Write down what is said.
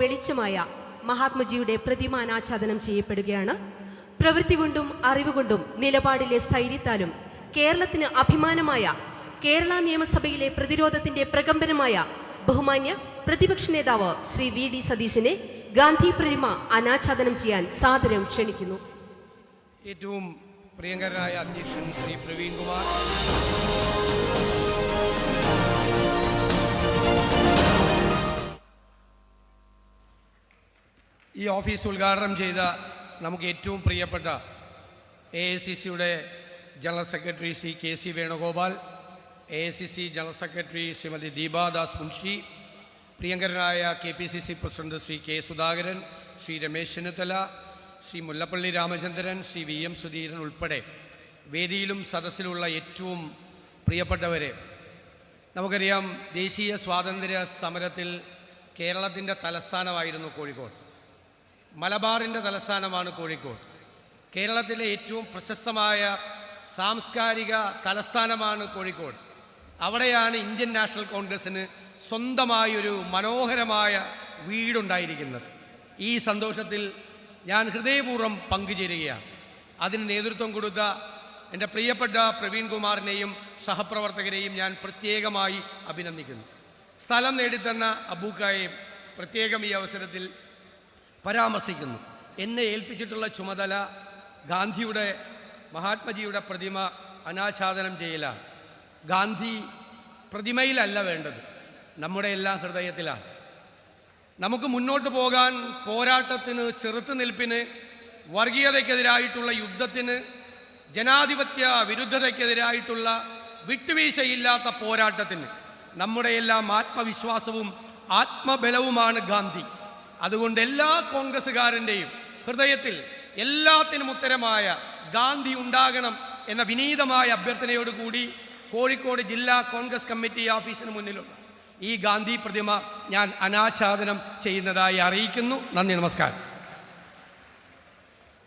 വെളിച്ചമായ മഹാത്മജിയുടെ പ്രതിമ അനാച്ഛാദനം ചെയ്യപ്പെടുകയാണ്. പ്രവൃത്തി കൊണ്ടും അറിവുകൊണ്ടും നിലപാടിലെ സ്ഥൈര്യത്താലും കേരളത്തിന് അഭിമാനമായ കേരള നിയമസഭയിലെ പ്രതിരോധത്തിന്റെ പ്രകമ്പനമായ ബഹുമാന്യ പ്രതിപക്ഷ നേതാവ് ശ്രീ വി ഡി സതീശനെ ഗാന്ധി പ്രതിമ അനാച്ഛാദനം ചെയ്യാൻ സാദരം ക്ഷണിക്കുന്നു. ഏറ്റവും പ്രിയങ്കരനായ അധ്യക്ഷൻ ശ്രീ പ്രവീൺ കുമാർ. ഈ ഓഫീസ് ഉദ്ഘാടനം ചെയ്ത നമുക്ക് ഏറ്റവും പ്രിയപ്പെട്ട എ ഐ സി സിയുടെ general secretary Shri K C Venugopal A C C general secretary Shrimati Deepa Das Munshi പ്രിയങ്കരനായ K P C C president Shri K Sudhakaran Shri Ramesh Chennithala Shri Mullappally Ramachandran Shri V M Sudheeran ഉൾപ്പെടെ വേദിയിലും സദസ്സിലുള്ള ഏറ്റവും പ്രിയപ്പെട്ടവരെ നമുക്കറിയാം ദേശീയ സ്വാതന്ത്ര്യ സമരത്തിൽ കേരളത്തിന്റെ തലസ്ഥാനമായിരുന്നു കോഴിക്കോട്. മലബാറിന്റെ തലസ്ഥാനമാണ് കോഴിക്കോട്. കേരളത്തിലെ ഏറ്റവും പ്രശസ്തമായ സാംസ്കാരിക തലസ്ഥാനമാണ് കോഴിക്കോട്. അവിടെയാണ് ഇന്ത്യൻ നാഷണൽ കോൺഗ്രസ്സിന് സ്വന്തമായൊരു മനോഹരമായ വീടുണ്ടായിരിക്കുന്നത്. ഈ സന്തോഷത്തിൽ ഞാൻ ഹൃദയപൂർവം പങ്കുചേരുകയാണ്. അതിന് നേതൃത്വം കൊടുത്ത എന്റെ പ്രിയപ്പെട്ട പ്രവീൺ കുമാറിനെയും സഹപ്രവർത്തകരെയും ഞാൻ പ്രത്യേകമായി അഭിനന്ദിക്കുന്നു. സ്ഥലം നേടിത്തന്ന അബൂക്കായെയും പ്രത്യേകം ഈ അവസരത്തിൽ പരാമർശിക്കുന്നു. എന്നെ ഏൽപ്പിച്ചിട്ടുള്ള ചുമതല ഗാന്ധിയുടെ മഹാത്മജിയുടെ പ്രതിമ അനാച്ഛാദനം ചെയ്യലാണ്. ഗാന്ധി പ്രതിമയിലല്ല വേണ്ടത്. നമ്മുടെ എല്ലാം ഹൃദയത്തിലാണ്. നമുക്ക് മുന്നോട്ട് പോകാൻ പോരാട്ടത്തിന് ചെറുത്തുനിൽപ്പിന് വർഗീയതയ്ക്കെതിരായിട്ടുള്ള യുദ്ധത്തിന് ജനാധിപത്യ വിരുദ്ധതയ്ക്കെതിരായിട്ടുള്ള വിട്ടുവീഴ്ചയില്ലാത്ത പോരാട്ടത്തിന് നമ്മുടെ എല്ലാം ആത്മവിശ്വാസവും ആത്മബലവുമാണ് ഗാന്ധി. അതുകൊണ്ട് എല്ലാ കോൺഗ്രസ്സുകാരന്റെയും ഹൃദയത്തിൽ എല്ലാത്തിനും ഉത്തരമായ ഗാന്ധി ഉണ്ടാകണം എന്ന വിനീതമായ അഭ്യർത്ഥനയോടുകൂടി കോഴിക്കോട് ജില്ലാ കോൺഗ്രസ് കമ്മിറ്റി ഓഫീസിന് മുന്നിലുള്ള ഈ ഗാന്ധി പ്രതിമ ഞാൻ അനാച്ഛാദനം ചെയ്യുന്നതായി അറിയിക്കുന്നു. നന്ദി നമസ്കാരം.